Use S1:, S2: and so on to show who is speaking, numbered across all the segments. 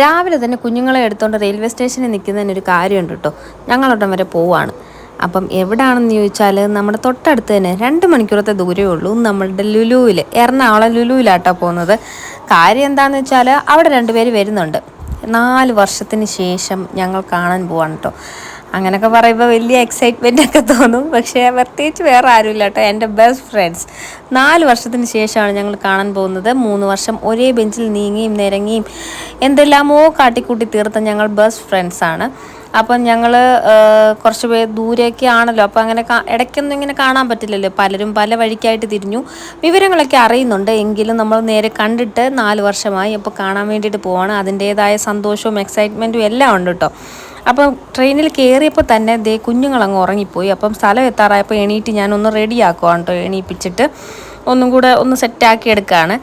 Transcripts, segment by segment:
S1: രാവിലെ തന്നെ കുഞ്ഞുങ്ങളെ എടുത്തുകൊണ്ട് റെയിൽവേ സ്റ്റേഷനിൽ നിൽക്കുന്നതിനൊരു കാര്യമുണ്ട് കേട്ടോ. ഞങ്ങളൊട്ടം വരെ പോവാണ്. അപ്പം എവിടാണെന്ന് ചോദിച്ചാൽ നമ്മുടെ തൊട്ടടുത്ത് തന്നെ രണ്ട് മണിക്കൂറത്തെ ദൂരമേ ഉള്ളൂ. നമ്മളുടെ ലുലുവിൽ എറണാകുളം ലുലുവിലാട്ടോ പോകുന്നത്. കാര്യം എന്താണെന്ന് വെച്ചാൽ അവിടെ രണ്ടുപേര് വരുന്നുണ്ട്. നാല് വർഷത്തിന് ശേഷം ഞങ്ങൾ കാണാൻ പോവാണ് കേട്ടോ. അങ്ങനെയൊക്കെ പറയുമ്പോൾ വലിയ എക്സൈറ്റ്മെന്റ് ഒക്കെ തോന്നും. പക്ഷേ പ്രത്യേകിച്ച് വേറെ ആരുമില്ല കേട്ടോ. എന്റെ ബെസ്റ്റ് ഫ്രണ്ട്സ് നാല് വർഷത്തിന് ശേഷമാണ് ഞങ്ങൾ കാണാൻ പോകുന്നത്. മൂന്ന് വർഷം ഒരേ ബെഞ്ചിൽ നീങ്ങിയും നിരങ്ങിയും എന്തെല്ലാമോ കാട്ടിക്കൂട്ടി തീർത്ത ഞങ്ങൾ ബെസ്റ്റ് ഫ്രണ്ട്സാണ് അപ്പം ഞങ്ങൾ കുറച്ച് പേർ ദൂരെയൊക്കെ ആണല്ലോ. അപ്പോൾ അങ്ങനെ ഇടയ്ക്കൊന്നും ഇങ്ങനെ കാണാൻ പറ്റില്ലല്ലോ. പലരും പല വഴിക്കായിട്ട് തിരിഞ്ഞു. വിവരങ്ങളൊക്കെ അറിയുന്നുണ്ട്. എങ്കിലും നമ്മൾ നേരെ കണ്ടിട്ട് നാല് വർഷമായി അപ്പോൾ കാണാൻ വേണ്ടിയിട്ട് പോവാണ്. അതിന്റേതായ സന്തോഷവും എക്സൈറ്റ്മെന്റും എല്ലാം ഉണ്ട് കേട്ടോ. അപ്പം ട്രെയിനിൽ കയറിയപ്പോൾ തന്നെ ദേ കുഞ്ഞുങ്ങളങ്ങ് ഉറങ്ങിപ്പോയി. അപ്പം സ്ഥലം എത്താറായപ്പോൾ എണീറ്റ് ഞാനൊന്ന് റെഡിയാക്കുവാണ് കേട്ടോ എണീപ്പിച്ചിട്ട്. ഒന്നും കൂടെ ഒന്ന് സെറ്റാക്കി എടുക്കുകയാണ്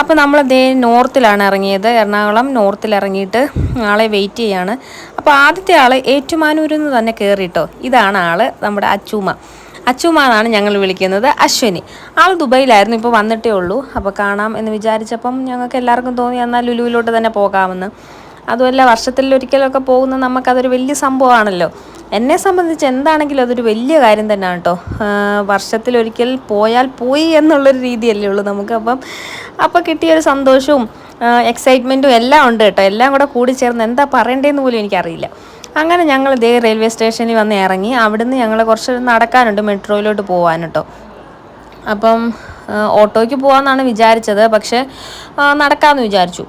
S1: അപ്പോൾ നമ്മൾ ദേ നോർത്തിലാണ് ഇറങ്ങിയത്. എറണാകുളം നോർത്തിൽ ഇറങ്ങിയിട്ട് ആളെ വെയിറ്റ് ചെയ്യാണ്. അപ്പോൾ ആദ്യത്തെ ആൾ ഏറ്റുമാനൂരിൽ നിന്ന് തന്നെ കയറിയിട്ടോ ഇതാണ് ആൾ നമ്മുടെ അച്ചൂമ അച്ചൂമ എന്നാണ് ഞങ്ങൾ വിളിക്കുന്നത്. അശ്വിനി. ആൾ ദുബൈയിലായിരുന്നു ഇപ്പോൾ വന്നിട്ടേ ഉള്ളൂ. അപ്പോൾ കാണാം എന്ന് വിചാരിച്ചപ്പം ഞങ്ങൾക്ക് എല്ലാവർക്കും തോന്നി എന്നാൽ ലുലുവിലോട്ട് തന്നെ പോകാമെന്ന്. അതുമല്ല വർഷത്തിലൊരിക്കലൊക്കെ പോകുന്ന നമുക്കതൊരു വലിയ സംഭവമാണല്ലോ. എന്നെ സംബന്ധിച്ച് എന്താണെങ്കിലും അതൊരു വലിയ കാര്യം തന്നെയാണ് കേട്ടോ. വർഷത്തിലൊരിക്കൽ പോയാൽ പോയി എന്നുള്ളൊരു രീതിയല്ലേ ഉള്ളൂ നമുക്ക്. അപ്പം അപ്പോൾ കിട്ടിയൊരു സന്തോഷവും എക്സൈറ്റ്മെന്റും എല്ലാം ഉണ്ട് കേട്ടോ. എല്ലാം കൂടെ കൂടി ചേർന്ന് എന്താ പറയേണ്ടതെന്ന് പോലും എനിക്കറിയില്ല. അങ്ങനെ ഞങ്ങൾ ഇതേ റെയിൽവേ സ്റ്റേഷനിൽ വന്ന് ഇറങ്ങി. അവിടുന്ന് ഞങ്ങൾ കുറച്ച് നടക്കാനുണ്ട് മെട്രോയിലോട്ട് പോകാൻ കേട്ടോ. അപ്പം ഓട്ടോയ്ക്ക് പോകാമെന്നാണ് വിചാരിച്ചത്. പക്ഷേ നടക്കാമെന്ന് വിചാരിച്ചു.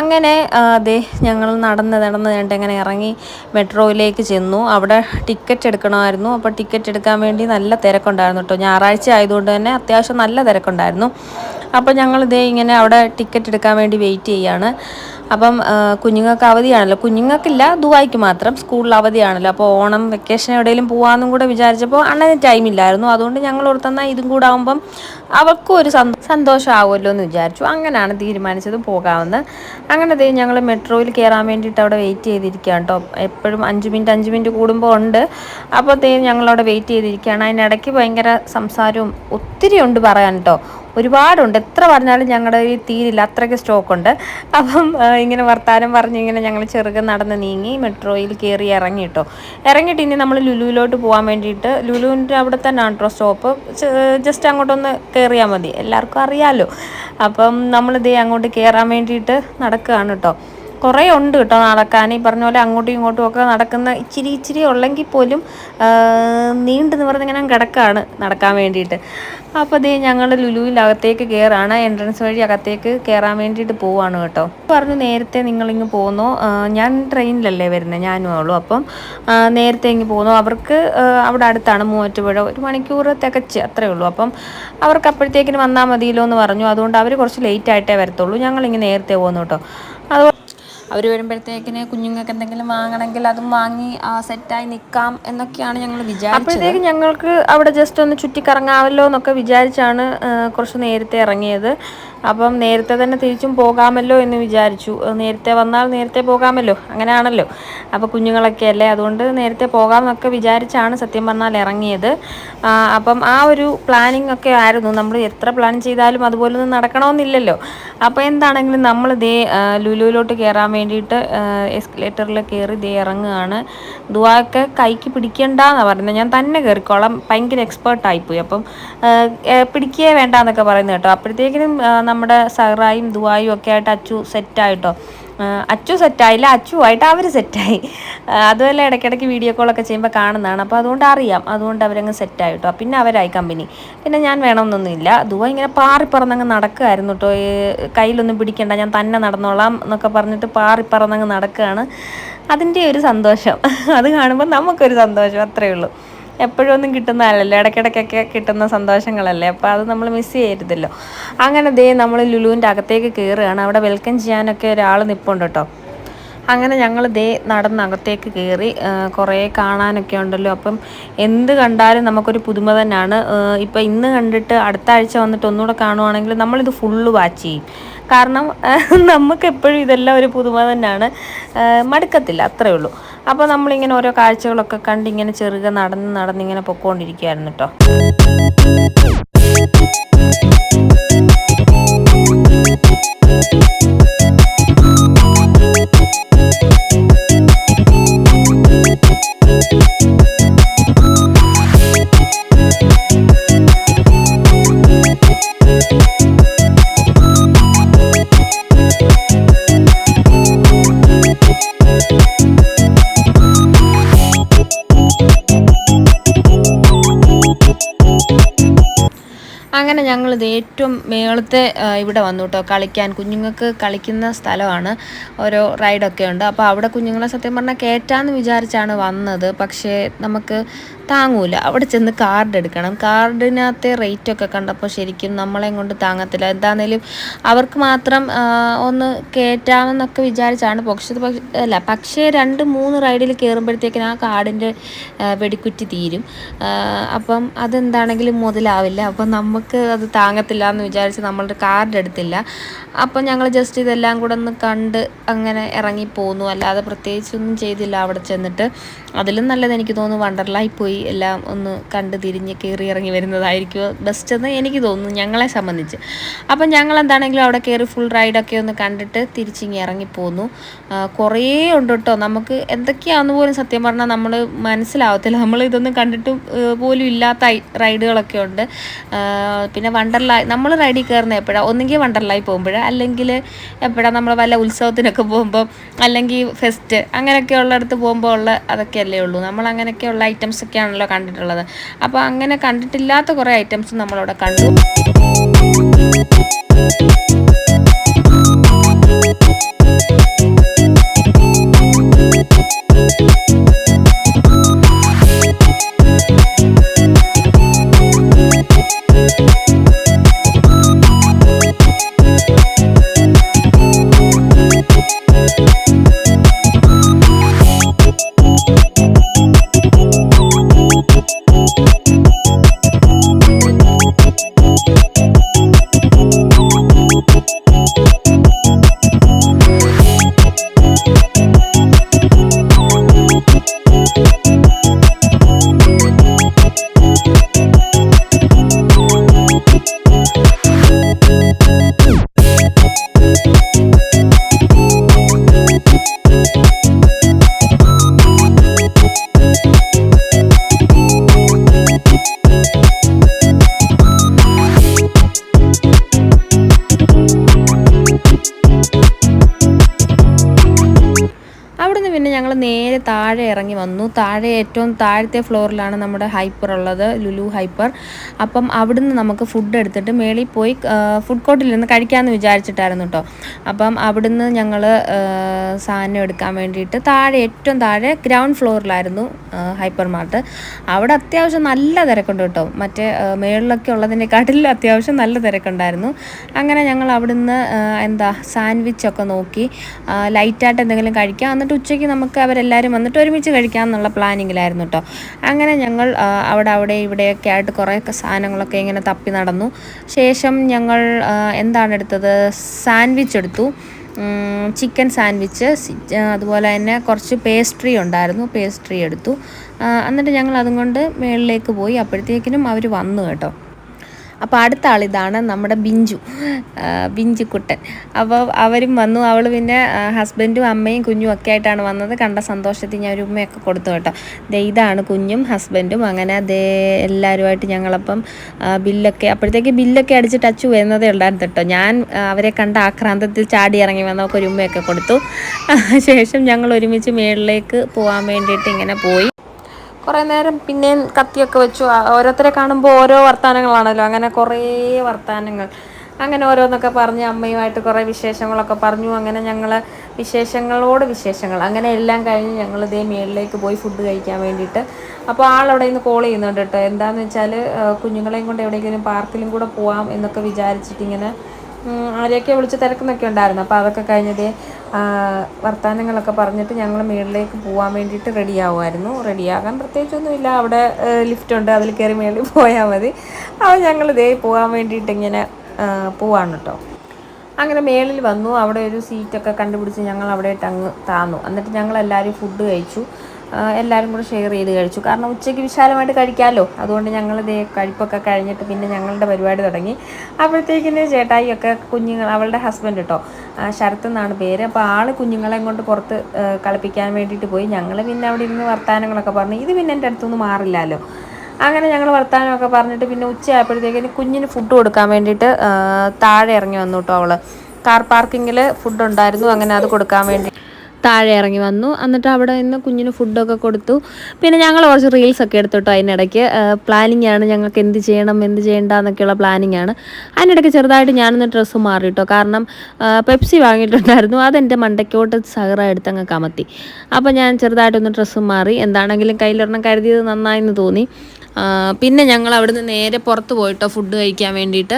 S1: അങ്ങനെ അതെ ഞങ്ങൾ നടന്ന് നടന്ന് കണ്ട് അങ്ങനെ ഇറങ്ങി മെട്രോയിലേക്ക് ചെന്നു. അവിടെ ടിക്കറ്റ് എടുക്കണമായിരുന്നു. അപ്പോൾ ടിക്കറ്റ് എടുക്കാൻ വേണ്ടി നല്ല തിരക്കുണ്ടായിരുന്നു കേട്ടോ. ഞായറാഴ്ച ആയതുകൊണ്ട് തന്നെ അത്യാവശ്യം നല്ല തിരക്കുണ്ടായിരുന്നു. അപ്പോൾ ഞങ്ങൾ ഇതേ ഇങ്ങനെ അവിടെ ടിക്കറ്റ് എടുക്കാൻ വേണ്ടി വെയിറ്റ് ചെയ്യാണ്. അപ്പം കുഞ്ഞുങ്ങൾക്ക് അവധിയാണല്ലോ. കുഞ്ഞുങ്ങൾക്കില്ല ദുബായിക്ക് മാത്രം സ്കൂളിൽ അവധിയാണല്ലോ. അപ്പോൾ ഓണം വെക്കേഷൻ എവിടെയെങ്കിലും പോകാമെന്നും കൂടെ വിചാരിച്ചപ്പോൾ അണ്ണന് ടൈമില്ലായിരുന്നു അതുകൊണ്ട് ഞങ്ങൾ ഓർത്തെന്നാൽ ഇതും കൂടെ ആകുമ്പം അവർക്കും ഒരു സന്തോഷമാവുമല്ലോ എന്ന് വിചാരിച്ചു. അങ്ങനെയാണ് തീരുമാനിച്ചത് പോകാമെന്ന്. അങ്ങനെ ഞങ്ങൾ മെട്രോയിൽ കയറാൻ വേണ്ടിയിട്ട് അവിടെ വെയിറ്റ് ചെയ്തിരിക്കുകയാണ് കേട്ടോ. എപ്പോഴും അഞ്ച് മിനിറ്റ് അഞ്ച് മിനിറ്റ് കൂടുമ്പോൾ ഉണ്ട്. അപ്പോൾ ഞങ്ങളവിടെ വെയിറ്റ് ചെയ്തിരിക്കുകയാണ്. അതിനിടയ്ക്ക് ഭയങ്കര സംസാരവും ഒത്തിരി ഉണ്ട് പറയാൻ കേട്ടോ. ഒരുപാടുണ്ട്. എത്ര പറഞ്ഞാലും ഞങ്ങളുടെ ഈ തീരില്ല. അത്രയ്ക്ക് സ്റ്റോക്കുണ്ട്. അപ്പം ഇങ്ങനെ വർത്താനം പറഞ്ഞ് ഇങ്ങനെ ഞങ്ങൾ ചെറുകെ നടന്ന് നീങ്ങി മെട്രോയിൽ കയറി ഇറങ്ങി കേട്ടോ ഇറങ്ങിയിട്ട് ഇനി നമ്മൾ ലുലുവിലോട്ട് പോകാൻ വേണ്ടിയിട്ട് ലുലുവിന്റെ അവിടെ തന്നെ കേട്ടോ സ്റ്റോപ്പ്. ജസ്റ്റ് അങ്ങോട്ടൊന്ന് കയറിയാൽ മതി. എല്ലാവർക്കും അറിയാമല്ലോ അപ്പം നമ്മളിതേ അങ്ങോട്ട് കയറാൻ വേണ്ടിയിട്ട് നടക്കുകയാണ് കേട്ടോ കുറേ ഉണ്ട് കേട്ടോ നടക്കാൻ. ഈ പറഞ്ഞ പോലെ അങ്ങോട്ടും ഇങ്ങോട്ടും ഒക്കെ നടക്കുന്ന ഇച്ചിരി ഇച്ചിരി ഉള്ളെങ്കിൽ പോലും നീണ്ടു നിവർന്നിങ്ങനെ കിടക്കാണ് നടക്കാൻ വേണ്ടിയിട്ട്. അപ്പോൾ അതേ ഞങ്ങൾ ലുലുവിൽ അകത്തേക്ക് കയറാണ് എൻട്രൻസ് വഴി അകത്തേക്ക് കയറാൻ വേണ്ടിയിട്ട് പോവാണ് കേട്ടോ. പറഞ്ഞു നേരത്തെ നിങ്ങളിങ്ങ് പോന്നു. ഞാൻ ട്രെയിനിലല്ലേ വരുന്നത് ഞാനും ഉള്ളൂ അപ്പം നേരത്തെ ഇങ്ങ് പോന്നു. അവർക്ക് അവിടെ അടുത്താണ് മൂവാറ്റുപുഴ. ഒരു മണിക്കൂർ തികച്ച് അത്രേ ഉള്ളൂ. അപ്പം അവർക്ക് അപ്പോഴത്തേക്കിന് വന്നാൽ മതിയല്ലോ എന്ന് പറഞ്ഞു. അതുകൊണ്ട് അവർ കുറച്ച് ലേറ്റ് ആയിട്ടേ വരത്തുള്ളൂ. ഞങ്ങളിങ്ങ് നേരത്തെ പോകുന്നു കേട്ടോ. അവർ വരുമ്പോഴത്തേക്കിന് കുഞ്ഞുങ്ങൾക്ക് എന്തെങ്കിലും വാങ്ങണമെങ്കിൽ അതും വാങ്ങി സെറ്റായി നിൽക്കാം എന്നൊക്കെയാണ് ഞങ്ങൾ വിചാരിച്ചത്. ഞങ്ങൾക്ക് അവിടെ ജസ്റ്റ് ഒന്ന് ചുറ്റിക്കറങ്ങാമല്ലോ എന്നൊക്കെ വിചാരിച്ചാണ് കുറച്ച് നേരത്തെ ഇറങ്ങിയത്. അപ്പം നേരത്തെ തന്നെ തിരിച്ചും പോകാമല്ലോ എന്ന് വിചാരിച്ചു. നേരത്തെ വന്നാൽ നേരത്തെ പോകാമല്ലോ. അങ്ങനെയാണല്ലോ. അപ്പോൾ കുഞ്ഞുങ്ങളൊക്കെ അല്ലേ? അതുകൊണ്ട് നേരത്തെ പോകാമെന്നൊക്കെ വിചാരിച്ചാണ് സത്യം പറഞ്ഞാൽ ഇറങ്ങിയത്. അപ്പം ആ ഒരു പ്ലാനിങ് ഒക്കെ ആയിരുന്നു. നമ്മൾ എത്ര പ്ലാൻ ചെയ്താലും അതുപോലൊന്നും നടക്കണമെന്നില്ലല്ലോ. അപ്പോൾ എന്താണെങ്കിലും നമ്മൾ ദേ ലുലുവിലോട്ട് കയറാൻ വേണ്ടിയിട്ട് എസ്കലേറ്ററിൽ കയറി ദേ ഇറങ്ങുകയാണ്. ദുവാക്കെ കൈക്ക് പിടിക്കണ്ടെന്നാണ് പറയുന്നത് ഞാൻ തന്നെ കയറിക്കോളാം ഭയങ്കര എക്സ്പേർട്ടായിപ്പോയി അപ്പം പിടിക്കുകയേ വേണ്ട എന്നൊക്കെ പറയുന്നത് കേട്ടോ. അപ്പോഴത്തേക്കിനും നമ്മുടെ സഹറായും ദുവായും ഒക്കെ ആയിട്ട് അച്ചു സെറ്റായിട്ടോ അച്ചു സെറ്റായില്ല അച്ചുവായിട്ട് അവർ സെറ്റായി അതുപോലെ ഇടയ്ക്കിടയ്ക്ക് വീഡിയോ കോളൊക്കെ ചെയ്യുമ്പോൾ കാണുന്നതാണ്. അപ്പോൾ അതുകൊണ്ട് അറിയാം. അതുകൊണ്ട് അവരങ്ങ് സെറ്റായിട്ടോ പിന്നെ അവരായി കമ്പനി പിന്നെ ഞാൻ വേണമെന്നൊന്നുമില്ല ദുവ ഇങ്ങനെ പാറിപ്പറന്നങ്ങ് നടക്കുമായിരുന്നു കേട്ടോ കയ്യിലൊന്നും പിടിക്കണ്ട ഞാൻ തന്നെ നടന്നോളാം എന്നൊക്കെ പറഞ്ഞിട്ട് പാറിപ്പറന്നങ്ങ് നടക്കുകയാണ് അതിന്റെ ഒരു സന്തോഷം. അത് കാണുമ്പോൾ നമുക്കൊരു സന്തോഷം. അത്രയേ ഉള്ളൂ. എപ്പോഴും ഒന്നും കിട്ടുന്നതല്ലല്ലോ ഇടയ്ക്കിടയ്ക്കൊക്കെ കിട്ടുന്ന സന്തോഷങ്ങളല്ലേ? അപ്പോൾ അത് നമ്മൾ മിസ് ചെയ്യരുതല്ലോ. അങ്ങനെ ദേ നമ്മൾ ലുലുവിന്റെ അകത്തേക്ക് കയറുകയാണ് അവിടെ വെൽക്കം ചെയ്യാനൊക്കെ ഒരാൾ നിൽപ്പുണ്ട് കേട്ടോ. അങ്ങനെ ഞങ്ങൾ ദേ നടന്ന് അകത്തേക്ക് കയറി കുറേ കാണാനൊക്കെ ഉണ്ടല്ലോ. അപ്പം എന്ത് കണ്ടാലും നമുക്കൊരു പുതുമ തന്നെയാണ്. ഇപ്പം ഇന്ന് കണ്ടിട്ട് അടുത്ത ആഴ്ച വന്നിട്ട് ഒന്നുകൂടെ കാണുവാണെങ്കിൽ നമ്മളിത് ഫുള്ള് വാച്ച് ചെയ്യും. കാരണം നമുക്ക് എപ്പോഴും ഇതെല്ലാം ഒരു പുതുമ തന്നെയാണ്. മടുക്കത്തില്ല അത്രയേ ഉള്ളൂ. അപ്പോൾ നമ്മളിങ്ങനെ ഓരോ കാഴ്ചകളൊക്കെ കണ്ട് ഇങ്ങനെ ചെറുക നടന്ന് നടന്നിങ്ങനെ പൊക്കോണ്ടിരിക്കുകയായിരുന്നു കേട്ടോ ഞങ്ങളിത് ഏറ്റവും മേളത്തെ ഇവിടെ വന്നു കേട്ടോ കളിക്കാൻ. കുഞ്ഞുങ്ങൾക്ക് കളിക്കുന്ന സ്ഥലമാണ്. ഓരോ റൈഡൊക്കെ ഉണ്ട്. അപ്പോൾ അവിടെ കുഞ്ഞുങ്ങളെ സത്യം പറഞ്ഞാൽ കയറ്റാമെന്ന് വിചാരിച്ചാണ് വന്നത്. പക്ഷേ നമുക്ക് താങ്ങൂല. അവിടെ ചെന്ന് കാർഡ് എടുക്കണം. കാർഡിനകത്തെ റേറ്റൊക്കെ കണ്ടപ്പോൾ ശരിക്കും നമ്മളെയും കൊണ്ട് താങ്ങത്തില്ല. എന്താണേലും അവർക്ക് മാത്രം ഒന്ന് കയറ്റാമെന്നൊക്കെ വിചാരിച്ചാണ് പക്ഷെ അല്ല പക്ഷേ രണ്ട് മൂന്ന് റൈഡിൽ കയറുമ്പോഴത്തേക്കിന് ആ കാർഡിന്റെ വെടിക്കുറ്റി തീരും. അപ്പം അതെന്താണെങ്കിലും മുതലാവില്ല. അപ്പം നമുക്ക് അത് താങ്ങത്തില്ല എന്ന് വിചാരിച്ച് നമ്മളുടെ കാർഡ് എടുത്തില്ല. അപ്പം ഞങ്ങൾ ജസ്റ്റ് ഇതെല്ലാം കൂടെ ഒന്ന് കണ്ട് അങ്ങനെ ഇറങ്ങി പോന്നു. അല്ലാതെ പ്രത്യേകിച്ചൊന്നും ചെയ്തില്ല അവിടെ ചെന്നിട്ട്. അതിലും നല്ലത് എനിക്ക് തോന്നുന്നു വണ്ടർലായി പോയി എല്ലാം ഒന്ന് കണ്ട് തിരിഞ്ഞ് കയറി ഇറങ്ങി വരുന്നതായിരിക്കും ബെസ്റ്റ് എന്ന് എനിക്ക് തോന്നുന്നു ഞങ്ങളെ സംബന്ധിച്ച്. അപ്പം ഞങ്ങൾ എന്താണെങ്കിലും അവിടെ കയറി ഫുൾ റൈഡൊക്കെ ഒന്ന് കണ്ടിട്ട് തിരിച്ചിങ്ങി ഇറങ്ങി പോന്നു. കുറേ ഉണ്ട് കേട്ടോ നമുക്ക് എന്തൊക്കെയാണെന്ന് പോലും സത്യം പറഞ്ഞാൽ നമ്മൾ മനസ്സിലാവത്തില്ല. നമ്മൾ ഇതൊന്നും കണ്ടിട്ട് പോലും ഇല്ലാത്ത റൈഡുകളൊക്കെ ഉണ്ട്. ആ, പിന്നെ വണ്ടർലായി നമ്മൾ റൈഡിൽ കയറുന്ന എപ്പോഴാണ് ഒന്നുകിൽ വണ്ടർലായി പോകുമ്പോഴാണ് അല്ലെങ്കിൽ എപ്പോഴാണ് നമ്മൾ വല്ല ഉത്സവത്തിനൊക്കെ പോകുമ്പോൾ അല്ലെങ്കിൽ ഫെസ്റ്റ് അങ്ങനെയൊക്കെ ഉള്ളിടത്ത് പോകുമ്പോൾ ഉള്ള അതൊക്കെയല്ലേ ഉള്ളൂ. നമ്മൾ അങ്ങനെയൊക്കെയുള്ള ഐറ്റംസ് ഒക്കെയാണല്ലോ കണ്ടിട്ടുള്ളത്. അപ്പോൾ അങ്ങനെ കണ്ടിട്ടില്ലാത്ത കുറേ ഐറ്റംസ് നമ്മളവിടെ കണ്ടു. അവിടുന്ന് പിന്നെ ഞങ്ങൾ നേരെ താഴെ ഇറങ്ങി വന്നു. താഴെ ഏറ്റവും താഴത്തെ ഫ്ലോറിലാണ് നമ്മുടെ ഹൈപ്പർ ഉള്ളത് ലുലു ഹൈപ്പർ. അപ്പം അവിടുന്ന് നമുക്ക് ഫുഡ് എടുത്തിട്ട് മേളിൽ പോയി ഫുഡ് കോർട്ടിൽ നിന്ന് കഴിക്കാമെന്ന് വിചാരിച്ചിട്ടായിരുന്നു കേട്ടോ അപ്പം അവിടുന്ന് ഞങ്ങൾ സാധനം എടുക്കാൻ വേണ്ടിയിട്ട് താഴെ ഏറ്റവും താഴെ ഗ്രൗണ്ട് ഫ്ലോറിലായിരുന്നു ഹൈപ്പർ മാർട്ട്. അവിടെ അത്യാവശ്യം നല്ല തിരക്കുണ്ട് കേട്ടോ മറ്റേ മേളിലൊക്കെ ഉള്ളതിനെക്കാട്ടിലും അത്യാവശ്യം നല്ല തിരക്കുണ്ടായിരുന്നു. അങ്ങനെ ഞങ്ങൾ അവിടുന്ന് എന്താ സാൻഡ്വിച്ചൊക്കെ നോക്കി ലൈറ്റായിട്ട് എന്തെങ്കിലും കഴിക്കാം. എന്നിട്ട് ഉച്ചയ്ക്ക് നമുക്ക് അവരെല്ലാവരും വന്നിട്ട് ഒരുമിച്ച് കഴിക്കാം എന്നുള്ള പ്ലാനിങ്ങിലായിരുന്നു കേട്ടോ അങ്ങനെ ഞങ്ങൾ അവിടെ അവിടെ ഇവിടെയൊക്കെ ആയിട്ട് കുറേ സാധനങ്ങളൊക്കെ ഇങ്ങനെ തപ്പി നടന്നു. ശേഷം ഞങ്ങൾ എന്താണ് എടുത്തത്? സാൻഡ്വിച്ച് എടുത്തു. ചിക്കൻ സാൻഡ്വിച്ച് അതുപോലെ തന്നെ കുറച്ച് പേസ്ട്രി ഉണ്ടായിരുന്നു പേസ്ട്രി എടുത്തു. എന്നിട്ട് ഞങ്ങൾ അതും കൊണ്ട് മുകളിലേക്ക് പോയി. അപ്പോഴത്തേക്കിനും അവർ വന്നു കേട്ടോ. അപ്പോൾ അടുത്ത ആളിതാണ് നമ്മുടെ ബിഞ്ചു ബിഞ്ചു ബിഞ്ചുക്കുട്ടൻ. അപ്പോൾ അവരും വന്നു അവൾ പിന്നെ ഹസ്ബൻഡും അമ്മയും കുഞ്ഞും ഒക്കെ ആയിട്ടാണ് വന്നത്. കണ്ട സന്തോഷത്തിൽ ഞാൻ ഒരു ഉമ്മയൊക്കെ കൊടുത്തു കേട്ടോ. ദേ ഇതാണ് കുഞ്ഞും ഹസ്ബൻഡും അങ്ങനെ ദേ എല്ലാവരുമായിട്ട് ഞങ്ങളപ്പം ബില്ലൊക്കെ അപ്പോഴത്തേക്ക് ബില്ലൊക്കെ അടിച്ച് ടച്ച് വരുന്നതേ ഉണ്ടായിരുന്നു കേട്ടോ. ഞാൻ അവരെ കണ്ട ആക്രാന്തത്തിൽ ചാടി ഇറങ്ങി വന്നവർക്ക് ഒരു ഉമ്മയൊക്കെ കൊടുത്തു. ശേഷം ഞങ്ങൾ ഒരുമിച്ച് മേളിലേക്ക് പോകാൻ വേണ്ടിയിട്ട് ഇങ്ങനെ പോയി. കുറേ നേരം പിന്നെയും കത്തിയൊക്കെ വെച്ചു. ഓരോരുത്തരെ കാണുമ്പോൾ ഓരോ വർത്തമാനങ്ങളാണല്ലോ അങ്ങനെ കുറേ വർത്തമാനങ്ങൾ അങ്ങനെ ഓരോന്നൊക്കെ പറഞ്ഞ് അമ്മയുമായിട്ട് കുറേ വിശേഷങ്ങളൊക്കെ പറഞ്ഞു. അങ്ങനെ ഞങ്ങൾ വിശേഷങ്ങളോട് വിശേഷങ്ങൾ. അങ്ങനെ എല്ലാം കഴിഞ്ഞ് ഞങ്ങൾ ഇതേ മേളിലേക്ക് പോയി ഫുഡ് കഴിക്കാൻ വേണ്ടിയിട്ട്. അപ്പോൾ ആളവിടെ നിന്ന് കോൾ ചെയ്യുന്നുണ്ട് കേട്ടോ. എന്താണെന്ന് വെച്ചാൽ കുഞ്ഞുങ്ങളെയും കൊണ്ട് എവിടെയെങ്കിലും പാർക്കിലും കൂടെ പോവാം എന്നൊക്കെ വിചാരിച്ചിട്ട് ഇങ്ങനെ ഉം, ആരെയൊക്കെ വിളിച്ച് തിരക്കുന്നൊക്കെ ഉണ്ടായിരുന്നു. അപ്പോൾ അതൊക്കെ കഴിഞ്ഞത് വർത്തമാനങ്ങളൊക്കെ പറഞ്ഞിട്ട് ഞങ്ങൾ മേളിലേക്ക് പോകാൻ വേണ്ടിയിട്ട് റെഡി ആവുമായിരുന്നു. റെഡിയാകാൻ പ്രത്യേകിച്ചൊന്നുമില്ല. അവിടെ ലിഫ്റ്റ് ഉണ്ട്. അതിൽ കയറി മേളിൽ പോയാൽ മതി. അപ്പോൾ ഞങ്ങൾ ഇതേ പോകാൻ വേണ്ടിയിട്ട് ഇങ്ങനെ പോവാണ് കേട്ടോ. അങ്ങനെ മേളിൽ വന്നു. അവിടെ ഒരു സീറ്റൊക്കെ കണ്ടുപിടിച്ച് ഞങ്ങൾ അവിടെ ഇട്ട് അങ്ങ് താന്നു. എന്നിട്ട് ഞങ്ങൾ എല്ലാവരും ഫുഡ് കഴിച്ചു. എല്ലാവരും കൂടെ ഷെയർ ചെയ്ത് കഴിച്ചു. കാരണം ഉച്ചയ്ക്ക് വിശാലമായിട്ട് കഴിക്കാമല്ലോ. അതുകൊണ്ട് ഞങ്ങൾ ഇതേ കഴിപ്പൊക്കെ കഴിഞ്ഞിട്ട് പിന്നെ ഞങ്ങളുടെ പരിപാടി തുടങ്ങി. അപ്പോഴത്തേക്കിന് ചേട്ടായിയൊക്കെ കുഞ്ഞുങ്ങൾ അവളുടെ ഹസ്ബൻഡ് കേട്ടോ ശരത്ത് എന്നാണ് പേര്. അപ്പോൾ ആൾ കുഞ്ഞുങ്ങളെ കൊണ്ട് പുറത്ത് കളിപ്പിക്കാൻ വേണ്ടിയിട്ട് പോയി. ഞങ്ങൾ പിന്നെ അവിടെ ഇരുന്ന് വർത്തമാനങ്ങളൊക്കെ പറഞ്ഞു. ഇത് പിന്നെ എന്റെ അടുത്തൊന്നും മാറില്ലല്ലോ അങ്ങനെ ഞങ്ങൾ വർത്തമാനമൊക്കെ പറഞ്ഞിട്ട് പിന്നെ ഉച്ചയായപ്പോഴത്തേക്കിന് കുഞ്ഞിന് ഫുഡ് കൊടുക്കാൻ വേണ്ടിയിട്ട് താഴെ ഇറങ്ങി വന്നു കേട്ടോ അവൾ. കാർ പാർക്കിങ്ങിൽ ഫുഡ് ഉണ്ടായിരുന്നു. അങ്ങനെ അത് കൊടുക്കാൻ വേണ്ടി താഴെ ഇറങ്ങി വന്നു. എന്നിട്ട് അവിടെ നിന്ന് കുഞ്ഞിന് ഫുഡൊക്കെ കൊടുത്തു. പിന്നെ ഞങ്ങൾ കുറച്ച് റീൽസ് ഒക്കെ എടുത്തിട്ടോ അതിനിടയ്ക്ക് പ്ലാനിങ് ആണ് ഞങ്ങൾക്ക് എന്ത് ചെയ്യണം എന്ത് ചെയ്യേണ്ട എന്നൊക്കെയുള്ള പ്ലാനിങ് ആണ് അതിനിടയ്ക്ക് ചെറുതായിട്ട് ഞാനൊന്ന് ഡ്രസ്സ് മാറിയിട്ടോ. കാരണം പെപ്സി വാങ്ങിയിട്ടുണ്ടായിരുന്നു. അതെന്റെ മണ്ടയ്ക്കോട്ട് സഹറ എടുത്തങ്ങ് കമത്തി. അപ്പോൾ ഞാൻ ചെറുതായിട്ടൊന്ന് ഡ്രസ്സ് മാറി. എന്താണെങ്കിലും കയ്യിലൊരെണ്ണം കരുതിയത് നന്നായെന്ന് തോന്നി. പിന്നെ ഞങ്ങൾ അവിടുന്ന് നേരെ പുറത്ത് പോയിട്ടോ ഫുഡ് കഴിക്കാൻ വേണ്ടിയിട്ട്.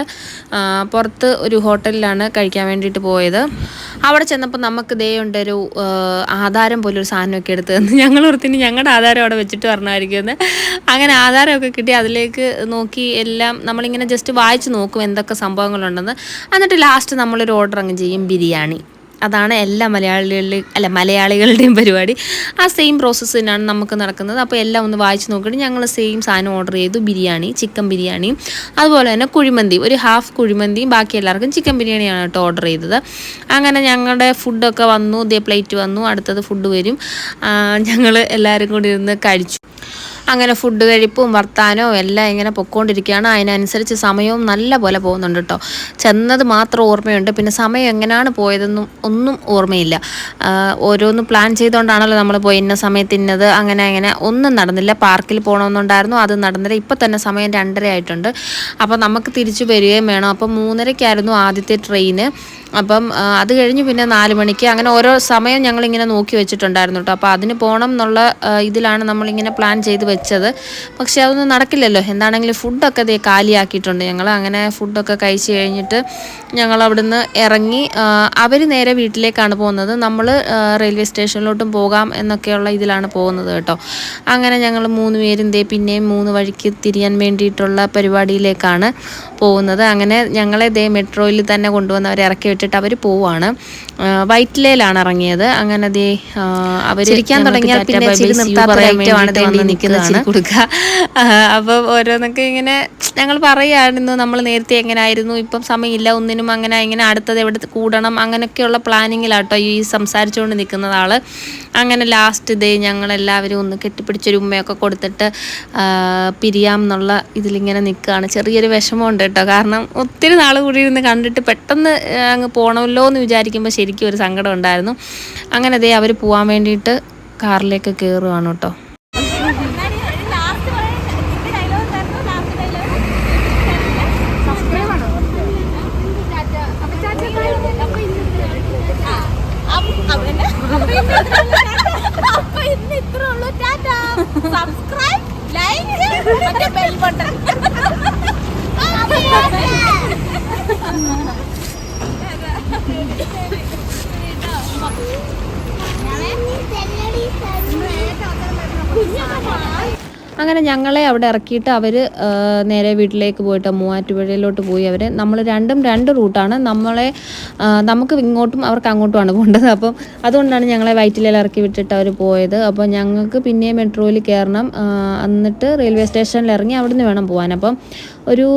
S1: പുറത്ത് ഒരു ഹോട്ടലിലാണ് കഴിക്കാൻ വേണ്ടിയിട്ട് പോയത്. അവിടെ ചെന്നപ്പോൾ നമുക്ക് ദേ ആധാരം പോലൊരു സാധനമൊക്കെ എടുത്ത് തന്നു. ഞങ്ങൾ ഓർത്തിന് ഞങ്ങളുടെ ആധാരം അവിടെ വെച്ചിട്ട് പറഞ്ഞായിരിക്കുമെന്ന് അങ്ങനെ ആധാരമൊക്കെ കിട്ടി അതിലേക്ക് നോക്കി എല്ലാം നമ്മളിങ്ങനെ ജസ്റ്റ് വായിച്ച് നോക്കും എന്തൊക്കെ സംഭവങ്ങളുണ്ടെന്ന്. എന്നിട്ട് ലാസ്റ്റ് നമ്മളൊരു ഓർഡർ അങ്ങ് ചെയ്യും ബിരിയാണി. അതാണ് എല്ലാ മലയാളികളിലും അല്ല മലയാളികളുടെയും പരിപാടി. ആ സെയിം പ്രോസസ്സ് തന്നെയാണ് നമുക്ക് നടക്കുന്നത്. അപ്പോൾ എല്ലാം ഒന്ന് വായിച്ച് നോക്കിയിട്ട് ഞങ്ങൾ സെയിം സാധനം ഓർഡർ ചെയ്തു. ബിരിയാണി ചിക്കൻ ബിരിയാണിയും അതുപോലെ തന്നെ കുഴിമന്തി. ഒരു ഹാഫ് കുഴിമന്തിയും ബാക്കി എല്ലാവർക്കും ചിക്കൻ ബിരിയാണിയാണ് കേട്ടോ ഓർഡർ ചെയ്തത്. അങ്ങനെ ഞങ്ങളുടെ ഫുഡൊക്കെ വന്നു. ഇതേ പ്ലേറ്റ് വന്നു. അടുത്തത് ഫുഡ് വരും. ഞങ്ങൾ എല്ലാവരും കൂടി ഇരുന്ന് കഴിച്ചു. അങ്ങനെ ഫുഡ് കഴിപ്പും വർത്താനവും എല്ലാം ഇങ്ങനെ പൊക്കോണ്ടിരിക്കുകയാണ്. അതിനനുസരിച്ച് സമയവും നല്ല പോലെ പോകുന്നുണ്ട് കേട്ടോ. ചെന്നത് മാത്രം ഓർമ്മയുണ്ട്. പിന്നെ സമയം എങ്ങനെയാണ് പോയതെന്നും ഒന്നും ഓർമ്മയില്ല. ഓരോന്ന് പ്ലാൻ ചെയ്തുകൊണ്ടാണല്ലോ നമ്മൾ പോയി ഇന്ന സമയത്ത് ഇന്നത്. അങ്ങനെ അങ്ങനെ ഒന്നും നടന്നില്ല. പാർക്കിൽ പോകണമെന്നുണ്ടായിരുന്നു അത് നടന്നില്ല. ഇപ്പം തന്നെ സമയം രണ്ടര ആയിട്ടുണ്ട്. അപ്പോൾ നമുക്ക് തിരിച്ചു വരികയും വേണം. അപ്പോൾ മൂന്നരയ്ക്കായിരുന്നു ആദ്യത്തെ ട്രെയിന് അപ്പം അത് കഴിഞ്ഞ് പിന്നെ നാല് മണിക്ക് അങ്ങനെ ഓരോ സമയം ഞങ്ങളിങ്ങനെ നോക്കി വെച്ചിട്ടുണ്ടായിരുന്നു കേട്ടോ അപ്പോൾ അതിന് പോകണം എന്നുള്ള ഇതിലാണ് നമ്മളിങ്ങനെ പ്ലാൻ ചെയ്ത് വെച്ചത്. പക്ഷേ അതൊന്നും നടക്കില്ലല്ലോ. എന്താണെങ്കിലും ഫുഡൊക്കെ അതേ കാലിയാക്കിയിട്ടുണ്ട് ഞങ്ങൾ അങ്ങനെ ഫുഡൊക്കെ കഴിച്ച് കഴിഞ്ഞിട്ട് ഞങ്ങൾ അവിടുന്ന് ഇറങ്ങി അവർ നേരെ വീട്ടിലേക്കാണ് പോകുന്നത്. നമ്മൾ റെയിൽവേ സ്റ്റേഷനിലോട്ടും പോകാം എന്നൊക്കെയുള്ള ഇതിലാണ് പോകുന്നത് കേട്ടോ അങ്ങനെ ഞങ്ങൾ മൂന്ന് പേരും ദേ പിന്നെയും മൂന്ന് വഴിക്ക് തിരിയാൻ വേണ്ടിയിട്ടുള്ള പരിപാടിയിലേക്കാണ് പോകുന്നത്. അങ്ങനെ ഞങ്ങളെ ഇതേ മെട്രോയിൽ തന്നെ കൊണ്ടുവന്ന് അവരെ ഇറക്കി വിട്ടിട്ട് അവർ പോവാണ്. വൈറ്റിലയിലാണ് ഇറങ്ങിയത്. അങ്ങനെ ദേ അവർ ഇരിക്കാൻ തുടങ്ങിയാൽ പിന്നെ ചിരി നിർത്താത്ത നിൽക്കുന്നതാണ്. കൊടുക്കുക. അപ്പം ഓരോന്നൊക്കെ ഇങ്ങനെ ഞങ്ങൾ പറയുകയായിരുന്നു നമ്മൾ നേരത്തെ എങ്ങനെയായിരുന്നു ഇപ്പം സമയമില്ല. ഒന്നിനും അങ്ങനെ ഇങ്ങനെ അടുത്തത് എവിടെ കൂടണം? അങ്ങനെയൊക്കെയുള്ള പ്ലാനിങ്ങിലാട്ടോ ഈ സംസാരിച്ചുകൊണ്ട് നിൽക്കുന്ന ആൾ അങ്ങനെ ലാസ്റ്റ് ഇതേ ഞങ്ങളെല്ലാവരും ഒന്ന് കെട്ടിപ്പിടിച്ചൊരു ഉമ്മയൊക്കെ കൊടുത്തിട്ട് പിരിയാം എന്നുള്ള ഇതിലിങ്ങനെ നിൽക്കുകയാണ്. ചെറിയൊരു വിഷമമുണ്ട് കേട്ടോ. കാരണം ഒത്തിരി നാൾ കൂടി ഇരുന്ന് കണ്ടിട്ട് പെട്ടെന്ന് അങ്ങ് പോകണമല്ലോ എന്ന് വിചാരിക്കുമ്പോൾ ശരിക്കും ഒരു സങ്കടം ഉണ്ടായിരുന്നു. അങ്ങനെ അതേ അവർ പോകാൻ വേണ്ടിയിട്ട് കാറിലേക്ക് കയറുകയാണ് കേട്ടോ
S2: അപ്പൊ ഇന്ന് ഇത്ര ഉള്ളൂ ടാറ്റ സബ്സ്ക്രൈബ് ലൈക്ക് മറ്റേ ബെൽ ബട്ടൺ
S1: അങ്ങനെ ഞങ്ങളെ അവിടെ ഇറക്കിയിട്ട് അവർ നേരെ വീട്ടിലേക്ക് പോയിട്ട് മൂവാറ്റുപുഴയിലോട്ട് പോയി അവർ നമ്മൾ രണ്ടും രണ്ട് റൂട്ടാണ്. നമ്മളെ നമുക്ക് ഇങ്ങോട്ടും അവർക്ക് അങ്ങോട്ടുമാണ് പോകേണ്ടത്. അപ്പം അതുകൊണ്ടാണ് ഞങ്ങളെ വൈറ്റിലയിൽ ഇറക്കി വിട്ടിട്ട് അവർ പോയത്. അപ്പോൾ ഞങ്ങൾക്ക് പിന്നെ മെട്രോയിൽ കയറണം. എന്നിട്ട് റെയിൽവേ സ്റ്റേഷനിൽ ഇറങ്ങി അവിടെ നിന്ന് വേണം പോകാൻ അപ്പം ഒരു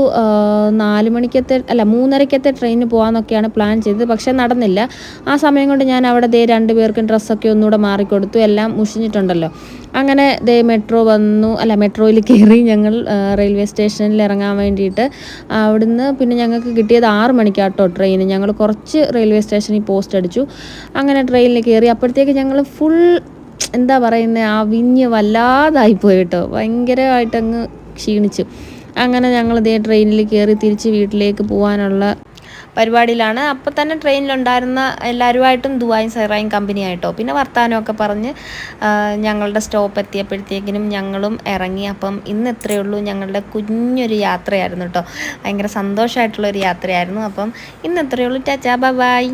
S1: നാല് മണിക്കത്തെ അല്ല മൂന്നരക്കത്തെ ട്രെയിനിന് പോകാമെന്നൊക്കെയാണ് പ്ലാൻ ചെയ്തത്. പക്ഷേ നടന്നില്ല. ആ സമയം കൊണ്ട് ഞാൻ അവിടെ ദേ രണ്ട് പേർക്കും ഡ്രസ്സൊക്കെ ഒന്നുകൂടെ മാറിക്കൊടുത്തു. എല്ലാം മുഷിഞ്ഞിട്ടുണ്ടല്ലോ. അങ്ങനെ ദേ മെട്രോ വന്നു. അല്ല മെട്രോയിൽ കയറി ഞങ്ങൾ റെയിൽവേ സ്റ്റേഷനിൽ ഇറങ്ങാൻ വേണ്ടിയിട്ട്. അവിടുന്ന് പിന്നെ ഞങ്ങൾക്ക് കിട്ടിയത് ആറ് മണിക്കാട്ടോ ട്രെയിൻ ഞങ്ങൾ കുറച്ച് റെയിൽവേ സ്റ്റേഷനിൽ പോസ്റ്റ് അടിച്ചു. അങ്ങനെ ട്രെയിനിൽ കയറി അപ്പോഴത്തേക്ക് ഞങ്ങൾ ഫുൾ എന്താ പറയുന്നത് ആ വിഞ്ഞ് വല്ലാതായിപ്പോയി കേട്ടോ. ഭയങ്കരമായിട്ടങ്ങ് ക്ഷീണിച്ചു. അങ്ങനെ ഞങ്ങൾ ഇതേ ട്രെയിനിൽ കയറി തിരിച്ച് വീട്ടിലേക്ക് പോകാനുള്ള പരിപാടിയിലാണ്. അപ്പോൾ തന്നെ ട്രെയിനിലുണ്ടായിരുന്ന എല്ലാവരുമായിട്ടും ദുബായും സെറായും കമ്പനിയായിട്ടോ. പിന്നെ വർത്തമാനമൊക്കെ പറഞ്ഞ് ഞങ്ങളുടെ സ്റ്റോപ്പ് എത്തിയപ്പോഴത്തേക്കിനും ഞങ്ങളും ഇറങ്ങി. അപ്പം ഇന്ന് ഇത്രയേ ഉള്ളൂ. ഞങ്ങളുടെ കുഞ്ഞൊരു യാത്രയായിരുന്നു കേട്ടോ. ഭയങ്കര സന്തോഷമായിട്ടുള്ളൊരു യാത്രയായിരുന്നു. അപ്പം ഇന്ന് ഇത്രയേ ഉള്ളൂ. Tata bye.